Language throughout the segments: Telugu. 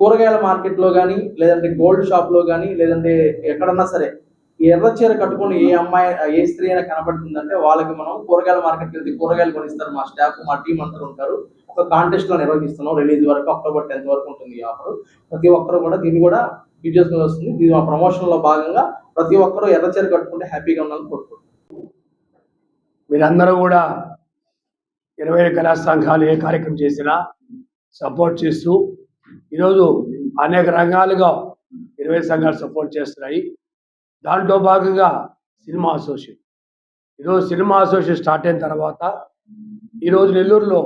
కూరగాయల మార్కెట్లో కానీ లేదంటే గోల్డ్ షాప్లో కానీ లేదంటే ఎక్కడన్నా సరే ఈ ఎర్ర చీర కట్టుకొని ఏ అమ్మాయి ఏ స్త్రీ అయినా కనబడుతుందంటే వాళ్ళకి మనం కూరగాయల మార్కెట్కి వెళ్తే కూరగాయలు కొనిస్తారు. మా స్టాఫ్ మా టీం అంతా ఉంటారు. ఒక కాంటెస్ట్లో నిర్వహిస్తున్నాం. రిలీజ్ వరకు అక్టోబర్ టెన్త్ వరకు ఉంటుంది ఈ ఆఫర్. ప్రతి ఒక్కరు కూడా దీన్ని కూడా వీడియోస్ వస్తుంది. దీని మా ప్రమోషన్లో భాగంగా ప్రతి ఒక్కరు ఎర్ర చీర కట్టుకుంటే హ్యాపీగా ఉండాలని కోరుకుంటున్నాం. మీరందరూ కూడా ఇరవై కళా సంఘాలు ఏ కార్యక్రమం చేసినా సపోర్ట్ చేస్తూ ఈరోజు అనేక రంగాలుగా ఇరవై సంఘాలు సపోర్ట్ చేస్తున్నాయి. దాంట్లో భాగంగా సినిమా అసోసియేషన్ ఈరోజు సినిమా అసోసియేషన్ స్టార్ట్ అయిన తర్వాత ఈరోజు నెల్లూరులో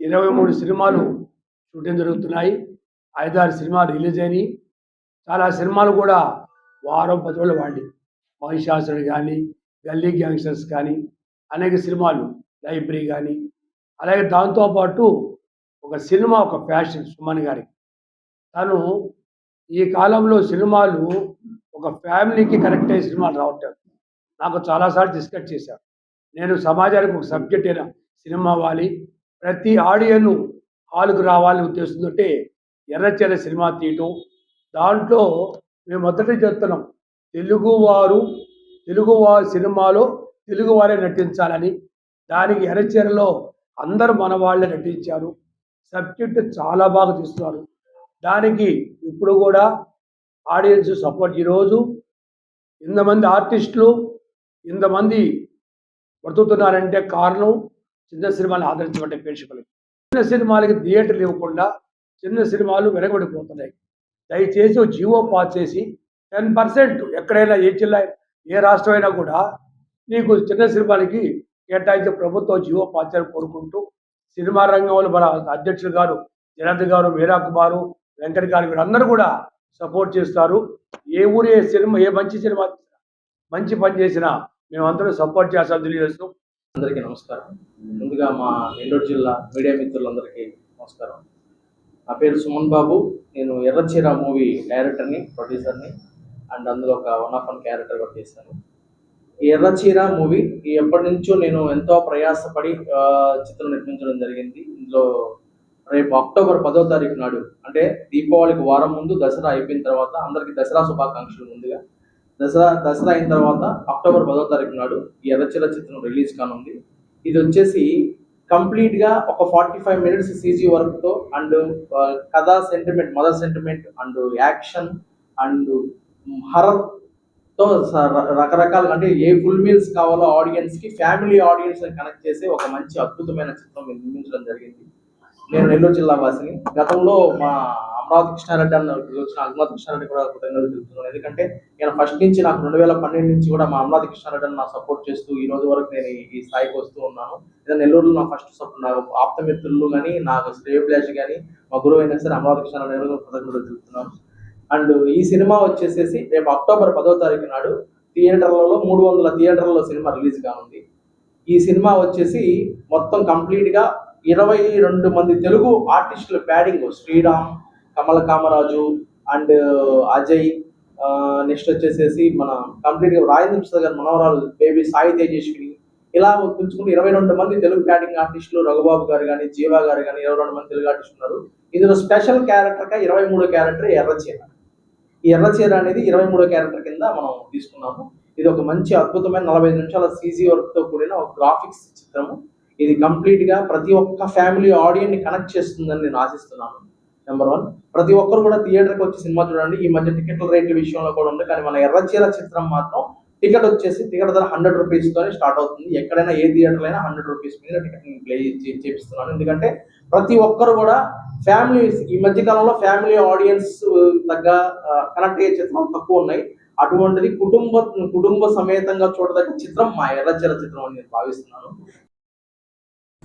ఇరవై మూడు సినిమాలు షూటింగ్ జరుగుతున్నాయి. ఐదారు సినిమాలు రిలీజ్ అయినాయి. చాలా సినిమాలు కూడా వారం పది రోజులు వాడి మహిషాసురుడు కానీ గల్లీ గ్యాంగ్స్టర్స్ కానీ అనేక సినిమాలు లైబ్రరీ కానీ అలాగే దాంతోపాటు ఒక సినిమా ఒక ఫ్యాషన్ సుమన్ గారికి తను ఈ కాలంలో సినిమాలు ఒక ఫ్యామిలీకి కనెక్ట్ అయ్యే సినిమాలు రావటం నాకు చాలాసార్లు డిస్కస్ చేశాను నేను సమాజానికి ఒక సబ్జెక్ట్ అయిన సినిమా అవ్వాలి ప్రతి ఆడియన్ను హాల్కు రావాలని ఉద్దేశంతో ఎర్రచెర సినిమా తీయటం. దాంట్లో మేము మొదటి చెప్తున్నాం తెలుగువారు తెలుగువారి సినిమాలో తెలుగువారే నటించాలని. దానికి ఎర్రచెరలో అందరూ మన వాళ్ళే నటించారు. సబ్జెక్ట్ చాలా బాగా తీస్తున్నారు. దానికి ఇప్పుడు కూడా ఆడియన్స్ సపోర్ట్ ఈరోజు. ఇంతమంది ఆర్టిస్టులు ఇంతమంది బ్రతుకుతున్నారంటే కారణం చిన్న సినిమాలు ఆదరించబడ్డ ప్రేక్షకులకి. చిన్న సినిమాలకి థియేటర్లు ఇవ్వకుండా చిన్న సినిమాలు వెనకబడిపోతున్నాయి. దయచేసి ఓ జియో పాస్ చేసి టెన్ పర్సెంట్ ఎక్కడైనా ఏ జిల్లా ఏ రాష్ట్రం అయినా కూడా నీకు చిన్న సినిమాలకి కేటాయించే ప్రభుత్వం జియో పాస్ కోరుకుంటూ సినిమా రంగంలో మన అధ్యక్షులు గారు జనార్దన్ గారు వీరా కుమారు వెంకట గారు వీరందరూ కూడా సపోర్ట్ చేస్తారు. ఏ ఊరు ఏ సినిమా ఏ మంచి సినిమా మంచి పని చేసినా మేమందరూ సపోర్ట్ చేస్తాం తెలియజేస్తూ అందరికీ నమస్కారం. ముందుగా మా నెల్లూరు జిల్లా మీడియా మిత్రులందరికీ నమస్కారం. నా పేరు సుమన్ బాబు. నేను ఎర్రచీర మూవీ డైరెక్టర్ని ప్రొడ్యూసర్ని అండ్ అందులో ఒక వన్ ఆఫ్ వన్ క్యారెక్టర్ కూడా చేశాను. ఈ ఎర్రచీర మూవీ ఈ ఎప్పటి నుంచో నేను ఎంతో ప్రయాసపడి చిత్రం నిర్మించడం జరిగింది. ఇందులో రేపు అక్టోబర్ పదో తారీఖు నాడు అంటే దీపావళికి వారం ముందు దసరా అయిపోయిన తర్వాత అందరికీ దసరా శుభాకాంక్షలు ముందుగా. దసరా దసరా అయిన తర్వాత అక్టోబర్ పదో తారీఖు నాడు ఈ ఎర్రచీర చిత్రం రిలీజ్ కానుంది. ఇది వచ్చేసి కంప్లీట్గా ఒక forty five minutes C G వర్క్తో అండ్ కథా sentiment mother sentiment and action and హర్రర్తో స- రకరకాల అంటే ఏ ఫుల్ మీల్స్ కావాలో ఆడియన్స్కి ఫ్యామిలీ ఆడియన్స్ కనెక్ట్ చేసే ఒక మంచి అద్భుతమైన చిత్రం నిర్మించడం జరిగింది. నేను నెల్లూరు జిల్లా వాసిని. గతంలో మా అమరావతి కృష్ణారెడ్డి అన్న వచ్చిన అమరావతి కృష్ణారెడ్డి కూడా కృతజ్ఞతలు తెలుపుతున్నాను. ఎందుకంటే నేను ఫస్ట్ నుంచి నాకు రెండు వేల పన్నెండు నుంచి కూడా మా అమరావతి కృష్ణారెడ్డి అన్న సపోర్ట్ చేస్తూ ఈ రోజు వరకు నేను ఈ- స్థాయికి వస్తూ ఉన్నాను. ఇదే నెల్లూరులో నా ఫస్ట్ సపోర్ట్ నా ఆప్తమిత్రులు కానీ నాకు శ్రేయభిలాష్ కానీ మా గురువు అయినా సరే అమరావతి కృష్ణారెడ్డి గారు కృతజ్ఞతలు తెలుపుతున్నాను. అండ్ ఈ సినిమా వచ్చేసేసి రేపు అక్టోబర్ పదో తారీఖు నాడు థియేటర్లలో మూడు వందల థియేటర్లలో సినిమా రిలీజ్ కానుంది. ఈ సినిమా వచ్చేసి మొత్తం కంప్లీట్గా ఇరవై రెండు మంది తెలుగు ఆర్టిస్టుల batting Sriram Kamala Kamaraju and uh, Ajay uh, next వచ్చేసేసి మన కంప్లీట్గా రాజేంద్ర ప్రసాద్ గారి మనవరాలు బేబీ సాయి తేజస్విని. ఇలా పిలుచుకుంటే ఇరవై రెండు మంది తెలుగు బ్యాటింగ్ ఆర్టిస్టులు రఘుబాబు గారు కానీ జీవా గారు కానీ ఇరవై రెండు మంది తెలుగు ఆర్టిస్టులు ఉన్నారు. ఇందులో స్పెషల్ క్యారెక్టర్గా ఇరవై మూడో క్యారెక్టర్ ఎర్రచీర. ఈ ఎర్రచీర అనేది ఇరవై మూడో క్యారెక్టర్ కింద మనం తీసుకున్నాము. ఇది ఒక మంచి అద్భుతమైన నలభై ఐదు నిమిషాల సీజీ వర్క్తో కూడిన ఒక గ్రాఫిక్స్ చిత్రము. ఇది కంప్లీట్గా ప్రతి ఒక్క ఫ్యామిలీ ఆడియన్స్ని కనెక్ట్ చేస్తుందని నేను ఆశిస్తున్నాను. నెంబర్ వన్ ప్రతి ఒక్కరు కూడా థియేటర్కి వచ్చి సినిమా చూడండి. ఈ మధ్య టికెట్ల రేట్ల విషయంలో కూడా ఉంది. కానీ మన ఎర్రచీల చిత్రం మాత్రం టికెట్ వచ్చేసి టికెట్ ధర హండ్రెడ్ రూపీస్తోనే స్టార్ట్ అవుతుంది. ఎక్కడైనా ఏ థియేటర్ అయినా హండ్రెడ్ రూపీస్ మీద టికెట్ ప్లే చేపిస్తున్నాను. ఎందుకంటే ప్రతి ఒక్కరు కూడా ఫ్యామిలీ ఈ మధ్య కాలంలో ఫ్యామిలీ ఆడియన్స్ తగ్గ కనెక్ట్ అయ్యే చిత్రాలు తక్కువ ఉన్నాయి. అటువంటిది కుటుంబ కుటుంబ సమేతంగా చూడదగ్గ చిత్రం మా ఎర్రచీల చిత్రం అని నేను భావిస్తున్నాను.